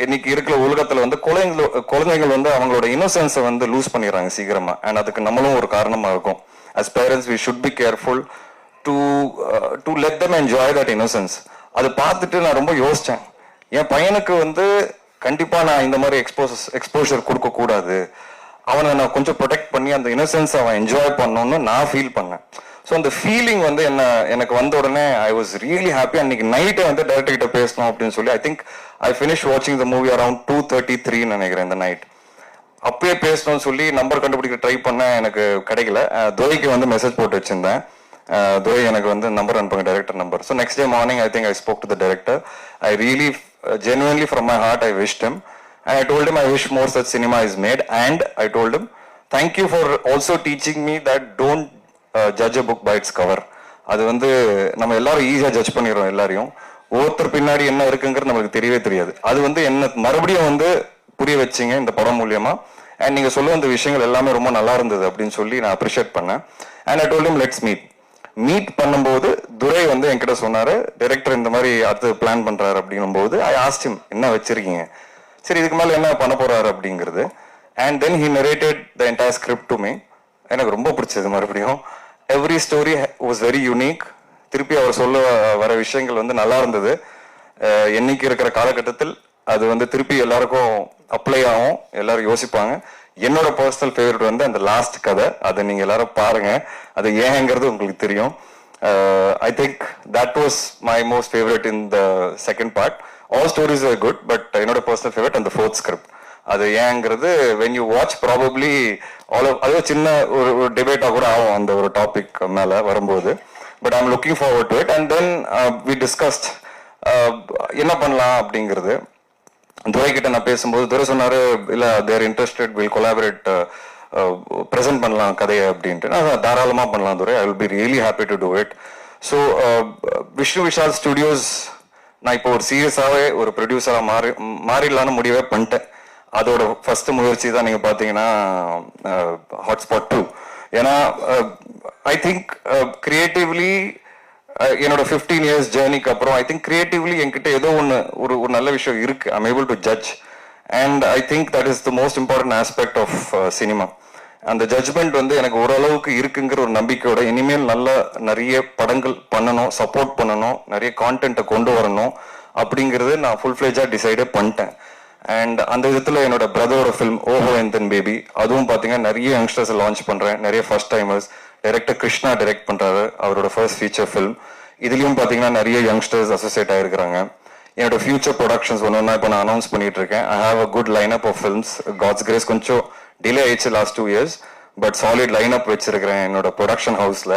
இன்னைக்கு இருக்கிற உலகத்துல வந்து குழந்தைகள் குழந்தைகள் வந்து அவங்களோட இன்னோசென்ஸை வந்து லூஸ் பண்ணிடுறாங்க சீக்கிரமா. அண்ட் அதுக்கு நம்மளும் ஒரு காரணமா இருக்கும். As parents we should be careful to to let them enjoy that innocence. அது பார்த்துட்டு நான் ரொம்ப யோசிச்சேன். என் பையனுக்கு வந்து கண்டிப்பாக நான் இந்த மாதிரி எக்ஸ்போசஸ் எக்ஸ்போஷர் கொடுக்க கூடாது. அவனை நான் கொஞ்சம் ப்ரொடெக்ட் பண்ணி அந்த இன்னசென்ஸ் அவன் என்ஜாய் பண்ணணும்னு நான் ஃபீல் பண்ணேன். ஸோ அந்த ஃபீலிங் வந்து என்ன எனக்கு வந்த உடனே ஐ வாஸ் ரியலி ஹாப்பி அன்னைக்கு நைட்டே வந்து டேரக்டர் கிட்ட பேசணும் அப்படின்னு சொல்லி ஐ திங்க் ஐ ஃபினிஷ் வாட்சிங் the movie around two thirty த்ரீன்னு நினைக்கிறேன் இந்த நைட் அப்பயே பேசணும்னு சொல்லி நம்பர் கண்டுபிடிக்க ட்ரை பண்ண எனக்கு கிடைக்கல. அஹ் துரைக்கு வந்து மெசேஜ் போட்டு வச்சிருந்தேன். அஹ் துரை எனக்கு வந்து நம்பர் அனுப்புங்க director number so next day morning I think I spoke to the director I really genuinely from my heart I wish him. I told I wish I wish more such cinema is made. And I told him thank you for also teaching judge book by its cover அது வந்து நம்ம எல்லாரும் ஈஸியாக judge பண்ணிடுறோம் எல்லாரையும். ஒருத்தர் பின்னாடி என்ன இருக்குங்கிறது நம்மளுக்கு தெரியவே தெரியாது. அது வந்து என்ன மறுபடியும் வந்து புரிய வச்சீங்க இந்த படம் மூலியமா. அண்ட் நீங்க சொல்ல வந்த விஷயங்கள் எல்லாமே ரொம்ப நல்லா இருந்தது அப்படின்னு சொல்லி நான் அப்ரிஷியேட் பண்ணேன். And I told let's meet meet பண்ணும்போது துரை வந்து என்கிட்ட சொன்னாரு டைரக்டர் இந்த மாதிரி அடுத்து பிளான் பண்றாரு. அப்படின்னும் போது ஐ ஆஸ்டிம் என்ன வச்சிருக்கீங்க? சரி இதுக்கு மேல என்ன பண்ண போறாரு? அப்படிங்கிறது. And then he narrated the entire script to me எனக்கு ரொம்ப பிடிச்சது மறுபடியும். Every story was very unique திருப்பி அவர் சொல்ல வர விஷயங்கள் வந்து நல்லா இருந்தது. என்னைக்கு இருக்கிற காலகட்டத்தில் அது வந்து திருப்பி எல்லாருக்கும் அப்ளை ஆகும். எல்லாரும் யோசிப்பாங்க. என்னோட பர்சனல் ஃபேவரட் வந்து அந்த லாஸ்ட் கதை. அதை நீங்க எல்லாரும் பாருங்க. அது ஏங்கிறது உங்களுக்கு தெரியும். I think that was my most favourite in the second part all stories are good but என்னோட பர்சனல் ஃபேவரட் அந்த ஃபோர்த் ஸ்கிரிப்ட் அது ஏங்கிறது when you watch probably all அது சின்ன ஒரு ஒரு டிபேட்டாக கூட ஆகும் அந்த ஒரு டாபிக் மேலே வரும்போது. But I'm looking forward to it and then we discussed என்ன பண்ணலாம் அப்படிங்கிறது. துரை கிட்ட நான் பேசும்போது துரை சொன்னாரு இல்ல there interested will collaborate present பண்ணலாம் கதையை அப்படின்ட்டு. நான் தாராளமாக பண்ணலாம் Durai I will be really happy to do it so Vishnu Vishal studios நான் இப்போ ஒரு சீரியஸாகவே ஒரு ப்ரொடியூசராக மாறி மாறிடலான்னு முடிவே பண்ணிட்டேன். அதோட ஃபர்ஸ்ட் முயற்சி தான் நீங்க பாத்தீங்கன்னா ஹாட்ஸ்பாட் டூ ஏன்னா ஐ திங்க் கிரியேட்டிவ்லி என்னோட ஃபிஃப்டீன் இயர்ஸ் ஜேர்னிக்கு அப்புறம் ஐ திங்க் கிரியேட்டிவ்லி என்கிட்ட ஏதோ ஒன்று ஒரு ஒரு நல்ல விஷயம் இருக்கு. I'm able to judge and I think that is the most important aspect of cinema அந்த ஜட்ஜ்மெண்ட் வந்து எனக்கு ஓரளவுக்கு இருக்குங்கிற ஒரு நம்பிக்கையோட இனிமேல் நல்ல நிறைய படங்கள் பண்ணணும் சப்போர்ட் பண்ணணும் நிறைய கான்டென்ட்டை கொண்டு வரணும் அப்படிங்கிறது நான் ஃபுல் ஃபிளேஜாக டிசைடே பண்ணிட்டேன். அண்ட் அந்த விதத்தில் என்னோட பிரதரோட ஃபிலிம் ஓஹோ என் தன் பேபி அதுவும் பார்த்தீங்கன்னா நிறைய யங்ஸ்டர்ஸ் லான்ச் பண்ணுறேன் நிறைய first timers director Krishna direct பண்ணுறாரு அவரோட ஃபர்ஸ்ட் ஃபீச்சர் ஃபிலிம் இதுலேயும் பார்த்தீங்கன்னா நிறைய யங்ஸ்டர்ஸ் அசோசியேட் ஆகிருக்கிறாங்க என்னோட ஃபியூச்சர் ப்ரொடக்ஷன்ஸ் ஒன்று இப்போ நான் அனௌன்ஸ் பண்ணிட்டு இருக்கேன் I have a good line up of films God's grace கொஞ்சம் டிலே ஆயிடுச்சு last two years but solid line up வச்சிருக்கிறேன் என்னோட ப்ரொடக்ஷன் ஹவுஸில்